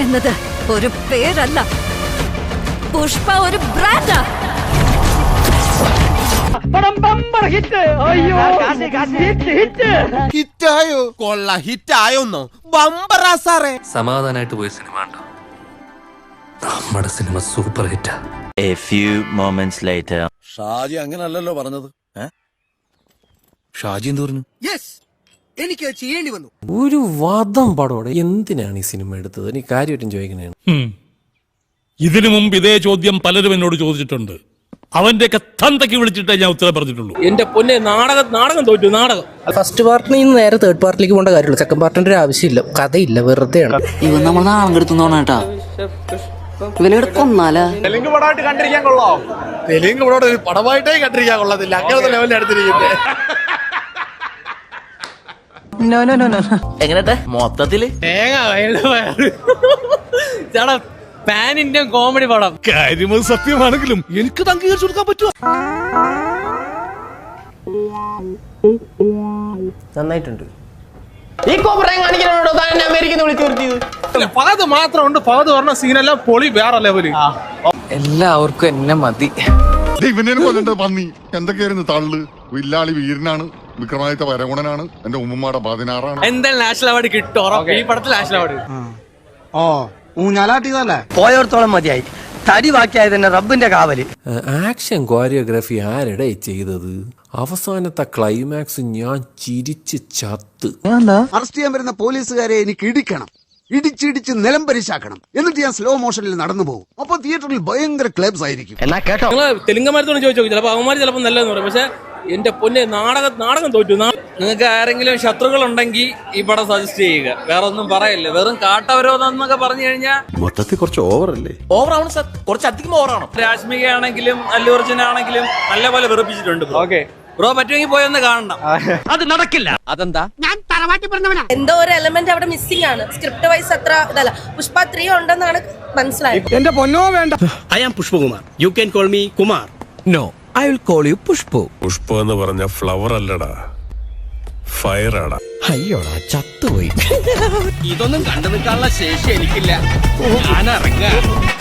എന്നത് ഒരു പേരല്ല. പുഷ്പ ഒരു ബ്രാൻഡാ ഹിറ്റായോ? കൊള്ള ഹിറ്റായോന്നോ? ബമ്പറാ സാറേ. പോയ സിനിമ ഉണ്ടോ നമ്മുടെ സിനിമ സൂപ്പർ ഹിറ്റാ A few moments later. Shaji അങ്ങനല്ലല്ലോ പറഞ്ഞത്. ഷാജി എന്ത് പറഞ്ഞു ഒരു വാദം പടോടെ എന്തിനാണ് ഈ സിനിമ എടുത്തത്? എനിക്ക് കാര്യമായിട്ടും ചോദിക്കണേ ഇതിനു മുമ്പ് ഇതേ ചോദ്യം പലരും എന്നോട് ചോദിച്ചിട്ടുണ്ട്. അവന്റെ തന്തയ്ക്ക് വിളിച്ചിട്ടേ ഞാൻ ഉത്തരം പറഞ്ഞിട്ടുള്ളൂ. എന്റെ പൊന്നെ നാടകം നാടകം തോറ്റു നാടകം. ഫസ്റ്റ് പാർട്ടിൽ നിന്ന് നേരെ തേർഡ് പാർട്ടിലേക്ക് പോകേണ്ട കാര്യമുള്ളൂ സെക്കൻഡ് പാർട്ടിന്റെ ഒരു ആവശ്യമില്ല. കഥയില്ല വെറുതെയാണ്. ഇവൻ നമ്മൾ നാളം കെടുത്തുന്നോണ കേട്ടാ. ഇവനെ കൊന്നാലാ? തെലുങ്ക് പടമായിട്ടേ കണ്ടിരിക്കാൻ കൊള്ളത്തില്ല. അങ്ങനത്തെ ലെവലിൽ എടുത്തിരിക്കുന്നത് എങ്ങനത്തെ? മൊത്തത്തിൽ? പാൻ ഇന്ത്യൻ കോമഡി പടം. കാര്യം അത് സത്യമാണെങ്കിലും എനിക്ക് അംഗീകരിച്ചു കൊടുക്കാൻ പറ്റുമോ? നന്നായിട്ടുണ്ട്. മാത്രമുണ്ട്. ഫഹദ് പറഞ്ഞ സീനെല്ലാം പൊളി വേറെ ലെവൽ എല്ലാവർക്കും എന്നെ മതി. ഇവനെ കൊല്ലണ്ടത് പന്നി. എന്തൊക്കെയായിരുന്നു തള്ളു? വില്ലാളി വീരനാണ്. വിക്രമാദിത്യ വരഗുണനാണ്. എന്റെ ഉമ്മമാടെ പതിനാറാണ്. എന്തായാലും നാഷണൽ അവാർഡ് കിട്ടും ഈ പടത്തിൽ നാഷണൽ അവാർഡ്. ഓ പോയോടത്തോളം മതിയായി. തടി ബാക്കിയായത് തന്നെ റബ്ബിന്റെ കാവൽ. ആക്ഷൻ കോറിയോഗ്രാഫി ആരുടെ ചെയ്തത്? അവസാനത്തെ ക്ലൈമാക്സ് ഞാൻ ചിരിച്ച് ചത്ത്. അറസ്റ്റ് ചെയ്യാൻ വരുന്ന പോലീസുകാരെ എനിക്ക് ഇടിക്കണം. ഇടിച്ചിടിച്ച് നിലം പരിശാക്കണം. എന്നിട്ട് ഞാൻ സ്ലോ മോഷനിൽ നടന്നു പോകും. അപ്പൊ തിയേറ്ററിൽ ഭയങ്കര ക്ലബ്സ് ആയിരിക്കും. എന്നാ കേട്ടോ. തെലുങ്കന്മാരത്തോട് ചോദിച്ചു നോക്കി ചിലപ്പോൾ അവന്മാർ ചിലപ്പോൾ നല്ലതെന്ന് പറയും. പക്ഷെ എന്റെ പൊന്നെ നാടകം നാടകം തോറ്റു. നിങ്ങൾക്ക് ആരെങ്കിലും ശത്രുക്കൾ ഉണ്ടെങ്കിൽ ഈ പടം സജസ്റ്റ് ചെയ്യുക. വേറെ ഒന്നും പറയല്ലേ. വെറും കാട്ടവരോധം എന്നൊക്കെ പറഞ്ഞു കഴിഞ്ഞാൽ മൊത്തത്തിൽ കുറച്ച് ഓവർ ഓവറല്ലേ ഓവറാണ് സാർ കുറച്ചധികം ഓവറാണോ രാജ്മിക ആണെങ്കിലും അല്ലു അർജുൻ ആണെങ്കിലും നല്ല പോലെ വെറുപ്പിച്ചിട്ടുണ്ട് ഓക്കെ ബ്രോ പറ്റുമെങ്കിൽ പോയി ഒന്ന് കാണണം. അത് നടക്കില്ല. അതെന്താ? എന്തോ ഒരു എലമെന്റ് അവിടെ മിസ്സിംഗ് ആണ്. സ്ക്രിപ്റ്റ് വൈസ് അത്ര ഇതല്ല. പുഷ്പ ത്രീ ഉണ്ടെന്നാണ് മനസ്സിലായത്. എന്റെ പൊന്നോ വേണ്ട. I am Pushpakumar you can call me Kumar no I will call you Pushpu Pushpa എന്ന് പറഞ്ഞ ഫ്ലവർ അല്ലടാ. ഫയർ ആടാ. അയ്യോടാ ചത്തുപോയി. ഇതൊന്നും കണ്ടു നിൽക്കാനുള്ള ശേഷി എനിക്കില്ല. ഞാൻ ഇറങ്ങാം